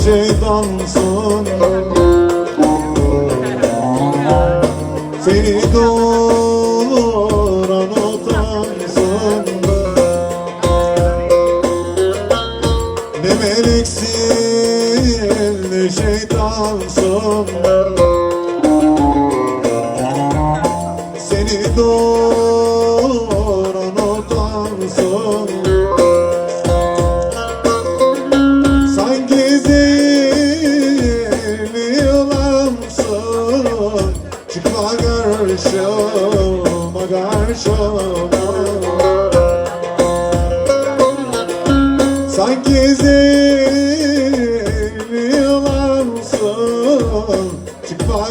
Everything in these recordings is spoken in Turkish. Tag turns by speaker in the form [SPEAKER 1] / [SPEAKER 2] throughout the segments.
[SPEAKER 1] utansın Seni doğuran utansın Ne meleksin ne şeytansın Çıkma karşıma karşıma Sanki yılansın Çıkma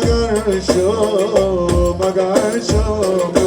[SPEAKER 1] karşıma karşıma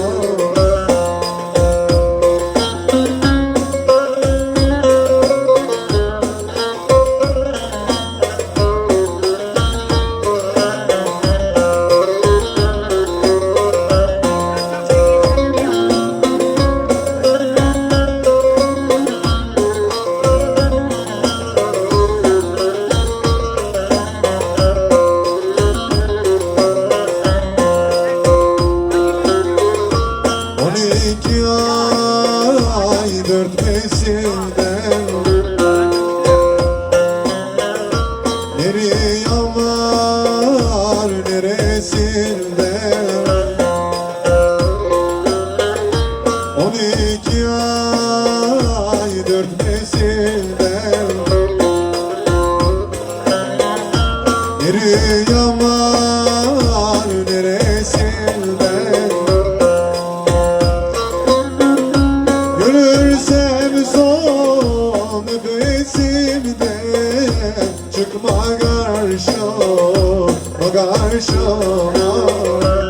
[SPEAKER 1] Nereye var neresinden? Görürsem son nefesimde Çıkma karşıma karşıma